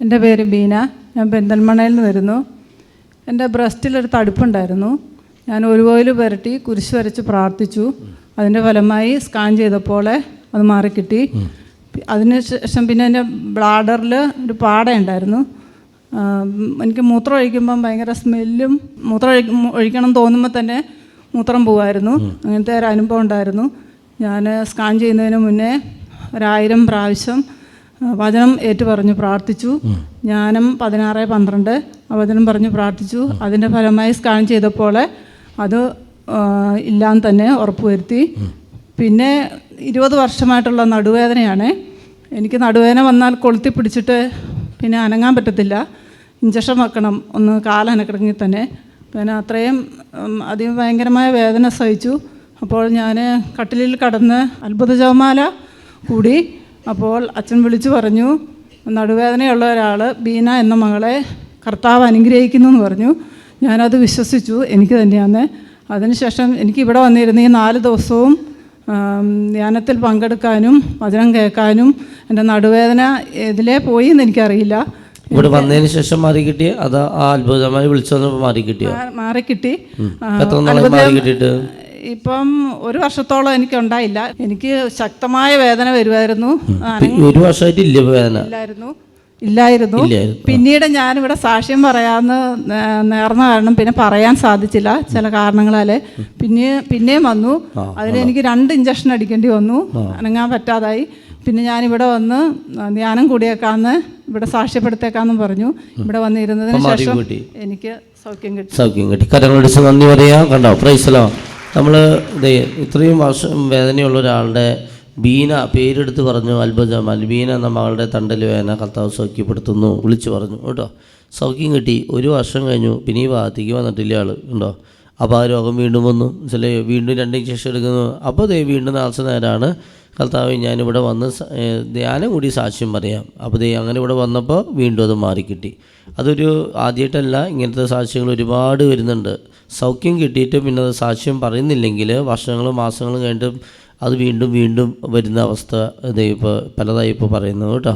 എന്റെ പേര് ബീന. ഞാൻ പെന്തൽമണയിൽ നിന്ന് വരുന്നു. എന്റെ ബ്രസ്റ്റിലൊരു തടുപ്പുണ്ടായിരുന്നു. ഞാൻ ഒരു കോയിൽ പുരട്ടി കുരിശ് വരച്ച് പ്രാർത്ഥിച്ചു. അതിന്റെ ഫലമായി സ്കാൻ ചെയ്തപ്പോൾ അത് മാറിക്കിട്ടി. അതിന് ശേഷം പിന്നെ എന്റെ ബ്ലാഡറിൽ ഒരു പാടയുണ്ടായിരുന്നു. എനിക്ക് മൂത്രം ഒഴിക്കുമ്പം ഭയങ്കര സ്മെല്ലും മൂത്രം ഒഴി ഒഴിക്കണം തോന്നുമ്പോൾ തന്നെ മൂത്രം പോവായിരുന്നു. അങ്ങനത്തെ ഒരു അനുഭവം ഉണ്ടായിരുന്നു. ഞാൻ സ്കാൻ ചെയ്യുന്നതിന് മുന്നേ ഒരായിരം പ്രാവശ്യം ആ, ഏറ്റു പറഞ്ഞു പ്രാർത്ഥിച്ചു. ജ്ഞാനം പതിനാറ് പന്ത്രണ്ട് വചനം പറഞ്ഞു പ്രാർത്ഥിച്ചു. അതിന്റെ ഫലമായി സ്കാൻ ചെയ്തപ്പോൾ അത് ഇല്ലാന്ന് തന്നെ ഉറപ്പുവരുത്തി. പിന്നെ ഇരുപത് വർഷമായിട്ടുള്ള നടുവേദനയാണ്. എനിക്ക് നടുവേദന വന്നാൽ കൊളുത്തി പിടിച്ചിട്ട് പിന്നെ അനങ്ങാൻ പറ്റത്തില്ല. ഇഞ്ചക്ഷൻ വെക്കണം ഒന്ന് കാലനക്കിടങ്ങി തന്നെ. പിന്നെ അത്രയും അതിഭയങ്കരമായ വേദന സഹിച്ചു. അപ്പോൾ ഞാൻ കട്ടിലിൽ കടന്ന് അത്ഭുത ജവമാല കൂടി അപ്പോൾ അച്ഛൻ വിളിച്ചു പറഞ്ഞു നടുവേദനയുള്ള ഒരാൾ ബീന എന്ന മകളെ കർത്താവ് അനുഗ്രഹിക്കുന്നു എന്ന് പറഞ്ഞു. ഞാനത് വിശ്വസിച്ചു എനിക്ക് തന്നെയാണ് അതിനുശേഷം എനിക്ക് ഇവിടെ വന്നിരുന്ന ഈ നാല് ദിവസവും ധ്യാനത്തിൽ പങ്കെടുക്കാനും വചനം കേൾക്കാനും എന്റെ നടുവേദന ഇതിലേ പോയി എന്ന് എനിക്കറിയില്ല. ഇവിടെ വന്നതിന് ശേഷം മാറി കിട്ടി അത് ആ അത്ഭുതമായി വിളിച്ചു മാറി കിട്ടിയോ? എത്ര നാളെ മാറി കിട്ടിയിട്ട്? ഇപ്പം ഒരു വർഷത്തോളം എനിക്ക് ഉണ്ടായില്ല എനിക്ക് ശക്തമായ വേദന വരുമായിരുന്നു ഒരു വർഷമായിട്ട് ഇല്ല വേദന. ഇല്ലായിരുന്നു. ഇല്ലായിരുന്നു. പിന്നീട് ഞാനിവിടെ സാക്ഷ്യം പറയാമെന്ന് നേർന്ന കാരണം പിന്നെ പറയാൻ സാധിച്ചില്ല ചില കാരണങ്ങളാൽ പിന്നെ പിന്നെയും വന്നു. അതിൽ എനിക്ക് രണ്ട് ഇഞ്ചക്ഷൻ അടിക്കേണ്ടി വന്നു. അനങ്ങാൻ പറ്റാതായി. പിന്നെ ഞാനിവിടെ വന്ന് ധ്യാനം കൂടിയേക്കാന്ന് ഇവിടെ സാക്ഷ്യപ്പെടുത്തേക്കാന്നും പറഞ്ഞു. ഇവിടെ വന്നിരുന്നതിന് ശേഷം എനിക്ക് സൗഖ്യം കിട്ടി. സൗഖ്യം കിട്ടി. കരങ്ങളടിച്ച് നന്ദി പറയാം. കണ്ടോ? പ്രൈസലോ നമ്മൾ ഇതേ ഇത്രയും വർഷം വേദനയുള്ള ഒരാളുടെ ബീന പേരെടുത്ത് പറഞ്ഞു അത്ഭുതമാൽ ബീന എന്ന മകളുടെ തണ്ടൽ വേദന കർത്താവ് സൗഖ്യപ്പെടുത്തുന്നു വിളിച്ചു പറഞ്ഞു. കേട്ടോ? സൗഖ്യം കിട്ടി. ഒരു വർഷം കഴിഞ്ഞു പിന്നെ ഈ ഭാഗത്തേക്ക് വന്നിട്ടില്ല ആൾ ഉണ്ടോ? അപ്പോൾ ആ രോഗം വീണ്ടും വന്നു. ചില വീണ്ടും രണ്ട് ഇഞ്ചക്ഷൻ എടുക്കുന്നു. അപ്പോൾ ദേ വീണ്ടും നാളത്തെ നേരമാണ് കർത്താവ് ഞാനിവിടെ വന്ന് ധ്യാനം കൂടി സാക്ഷ്യം പറയാം. അപ്പോൾ ദേ അങ്ങനെ ഇവിടെ വന്നപ്പോൾ വീണ്ടും അത് മാറിക്കിട്ടി. അതൊരു ആദ്യമായിട്ടല്ല ഇങ്ങനത്തെ സാക്ഷ്യങ്ങൾ ഒരുപാട് വരുന്നുണ്ട്. സൗഖ്യം കിട്ടിയിട്ട് പിന്നെ അത് സാക്ഷ്യം പറയുന്നില്ലെങ്കിൽ വർഷങ്ങളും മാസങ്ങളും കഴിഞ്ഞിട്ടും അത് വീണ്ടും വീണ്ടും വരുന്ന അവസ്ഥ ഇത് ഇപ്പോൾ പലതായി ഇപ്പോൾ പറയുന്നത് കേട്ടോ.